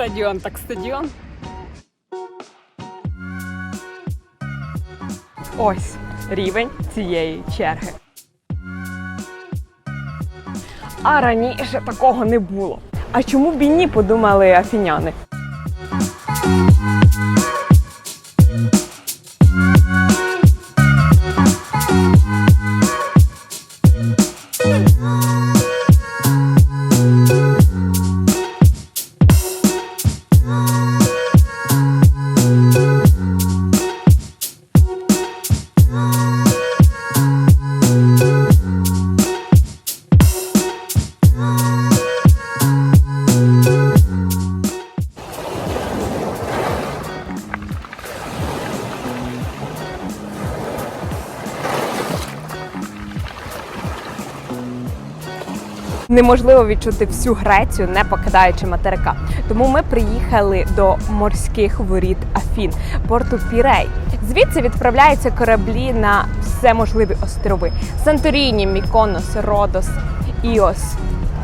Стадіон так стадіон. Ось рівень цієї черги. А раніше такого не було. А чому б і ні, подумали афіняни? Неможливо відчути всю Грецію, не покидаючи материка. Тому ми приїхали до морських воріт Афін, порту Пірей. Звідси відправляються кораблі на все можливі острови: Санторіні, Міконос, Родос, Іос,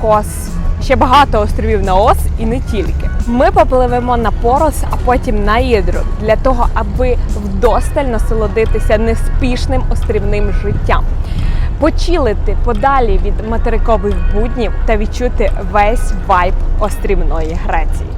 Кос. Ще багато островів на Ос і не тільки. Ми попливемо на Порос, а потім на Ідру для того, аби вдосталь насолодитися неспішним острівним життям почилити подалі від материкових буднів та відчути весь вайб острівної Греції.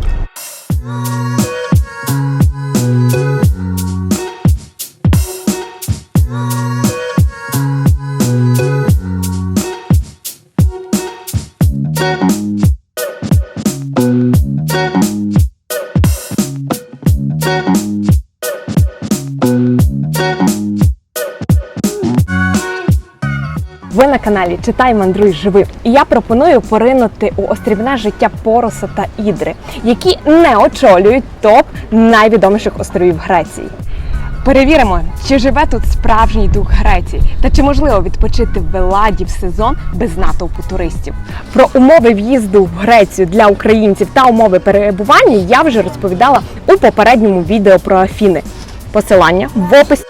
Ви на каналі Читай, мандруй, живи. І я пропоную поринути у острівне життя Пороса та Ідри, які не очолюють топ найвідоміших островів Греції. Перевіримо, чи живе тут справжній дух Греції, та чи можливо відпочити в Веладі в сезон без натовпу туристів. Про умови в'їзду в Грецію для українців та умови перебування я вже розповідала у попередньому відео про Афіни. Посилання в описі.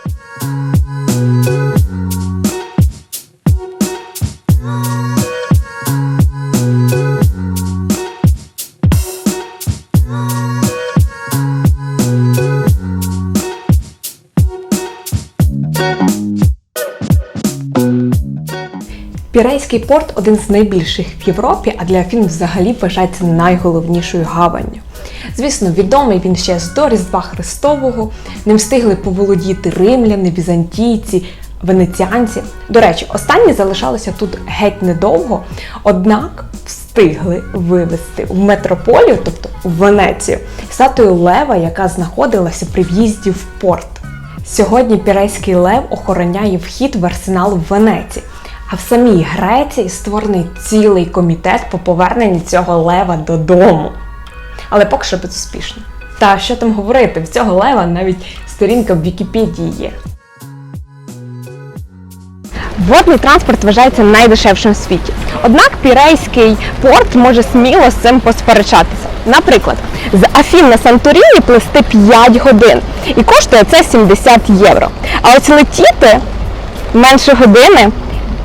Пірейський порт один з найбільших в Європі, а для Афін взагалі вважається найголовнішою гаванню. Звісно, відомий він ще з до Різдва Христового, ним встигли поволодіти римляни, візантійці, венеціанці. До речі, останні залишалися тут геть недовго, однак встигли вивезти в метрополію, тобто в Венецію, статую Лева, яка знаходилася при в'їзді в порт. Сьогодні Пірейський лев охороняє вхід в арсенал в Венеції. А в самій Греції створений цілий комітет по поверненню цього лева додому. Але поки що безуспішно. Та що там говорити, в цього лева навіть сторінка в Вікіпедії є. Водний транспорт вважається найдешевшим в світі. Однак Пірейський порт може сміло з цим посперечатися. Наприклад, з Афін на Санторіні плисти 5 годин і коштує це 70 євро. А ось летіти менше години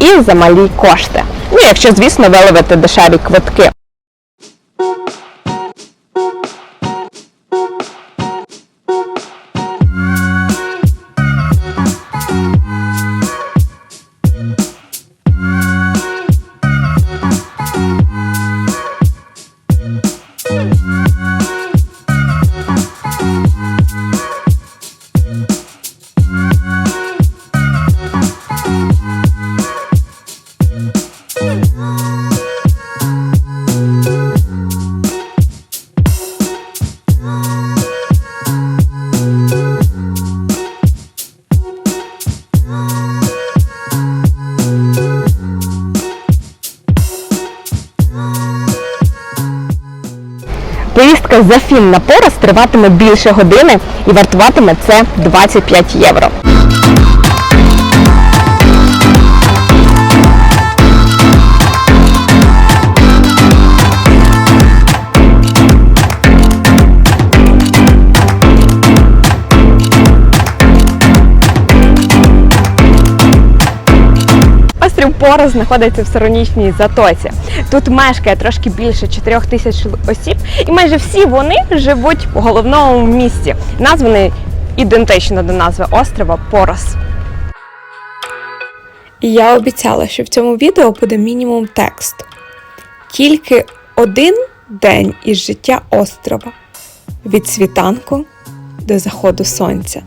і за малі кошти. Ну, якщо, звісно, виловити дешеві квитки. Поїздка з на пораз триватиме більше години і вартуватиме це 25 євро. Порос знаходиться в Сиронічній затоці. Тут мешкає трошки більше 4 тисяч осіб, і майже всі вони живуть в головному місті, названий ідентично до назви острова Порос. Я обіцяла, що в цьому відео буде мінімум тексту. Тільки один день із життя острова від світанку до заходу сонця.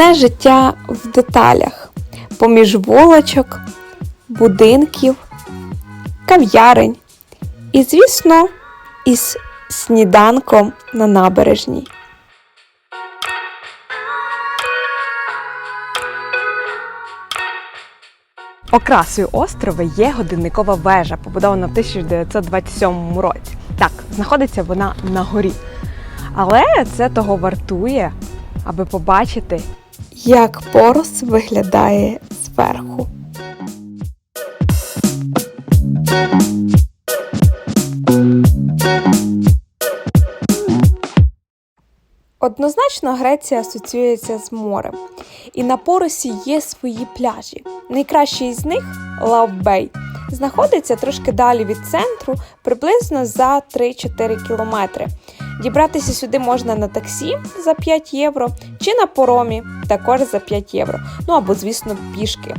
Острівне життя в деталях, поміж вулочок, будинків, кав'ярень і, звісно, із сніданком на набережній. Окрасою острова є годинникова вежа, побудована в 1927 році. Так, знаходиться вона на горі. Але це того вартує, аби побачити, як порос виглядає зверху. Однозначно Греція асоціюється з морем, і на поросі є свої пляжі. Найкращий з них Лавбей. Знаходиться трошки далі від центру, приблизно за 3-4 кілометри. Дібратися сюди можна на таксі за 5 євро чи на поромі також за 5 євро. Ну або, звісно, пішки.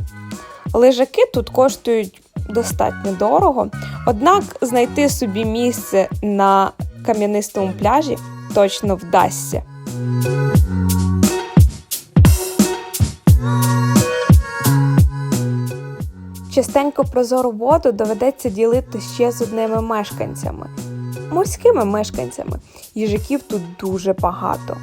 Лежаки тут коштують достатньо дорого, однак знайти собі місце на кам'янистому пляжі точно вдасться. Частенько прозору воду доведеться ділити ще з одними мешканцями морськими мешканцями. Їжаків тут дуже багато.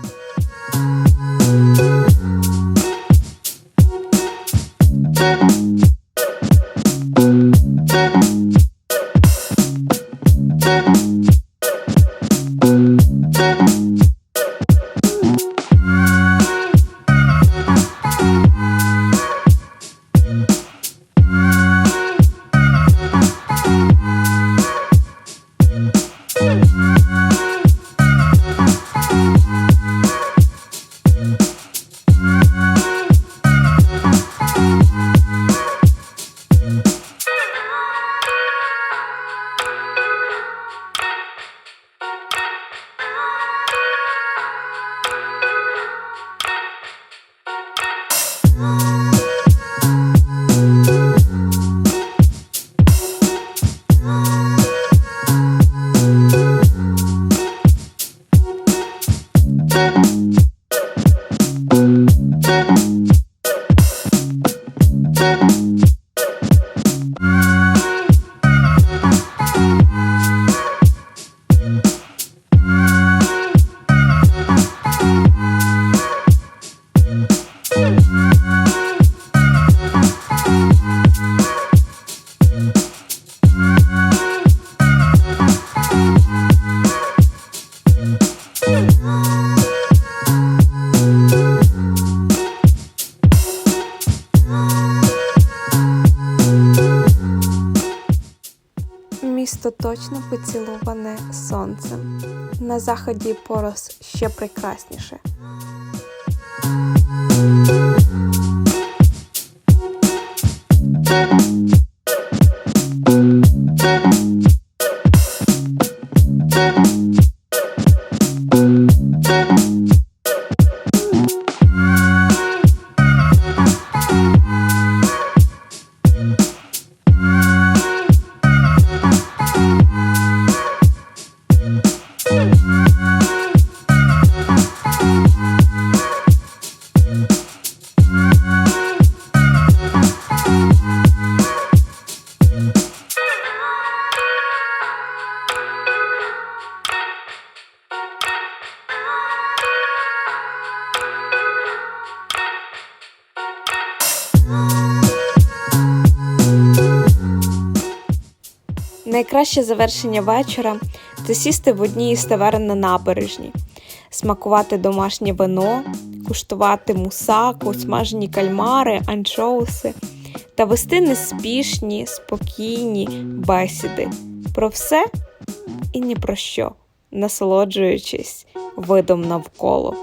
Остаточно поцілуване сонцем. На заході порос ще прекрасніше. Найкраще завершення вечора це сісти в одній із таверн на набережні, смакувати домашнє вино, куштувати мусаку, смажені кальмари, анчоуси та вести неспішні, спокійні бесіди про все і ні про що, насолоджуючись видом навколо.